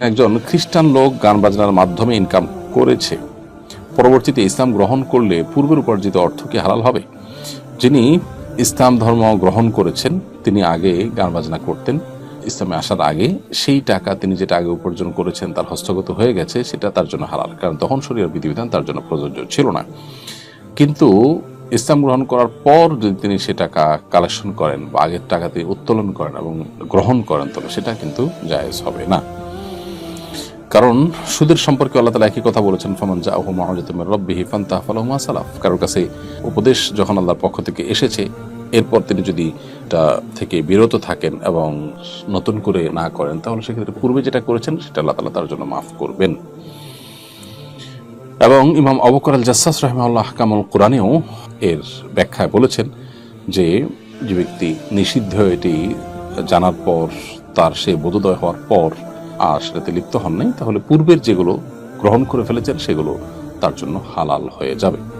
একজন খ্রিস্টান লোক গান বাজনার মাধ্যমে ইনকাম করেছে। পরবর্তীতে ইসলাম গ্রহণ করলে পূর্বের উপার্জিত অর্থ কি হালাল হবে? যিনি ইসলাম ধর্ম গ্রহণ করেছেন, তিনি আগে গান বাজনা করতেন। ইসলামে আসার আগে সেই টাকা তিনি যেটা আগে উপার্জন করেছেন, তার হস্তগত হয়ে গেছে, সেটা তার জন্য হালাল। কারণ তখন শরীর বিধিবিধান তার জন্য প্রযোজ্য ছিল না। কিন্তু ইসলাম গ্রহণ করার পর যদি তিনি সে টাকা কালেকশন করেন বা আগের টাকা তিনি উত্তোলন করেন এবং গ্রহণ করেন তবে সেটা কিন্তু জায়েজ হবে না। কারণ সুদের সম্পর্কে আল্লাহ তালা একই কথা বলেছেন, ফমান জা আহু মাহজাতুম রব্বিহি ফান্তাহ ফালাহুমা সালাফ। কারোর কাছে উপদেশ যখন আল্লাহর পক্ষ থেকে এসেছে, এরপর তিনি যদি এটা থেকে বিরত থাকেন এবং নতুন করে না করেন, তাহলে সেক্ষেত্রে পূর্বে যেটা করেছেন সেটা আল্লাহ তালা তার জন্য মাফ করবেন। এবং ইমাম অবকর আল জাসাস রহমাল্লাহ কামল কোরআনেও এর ব্যাখ্যায় বলেছেন যে যে ব্যক্তি নিষিদ্ধ এটি জানার পর, তার সে বোধোদয় হওয়ার পর আর সেটাতে লিপ্ত হন নাই, তাহলে পূর্বের যেগুলো গ্রহণ করে ফেলেছেন, সেগুলো তার জন্য হালাল হয়ে যাবে।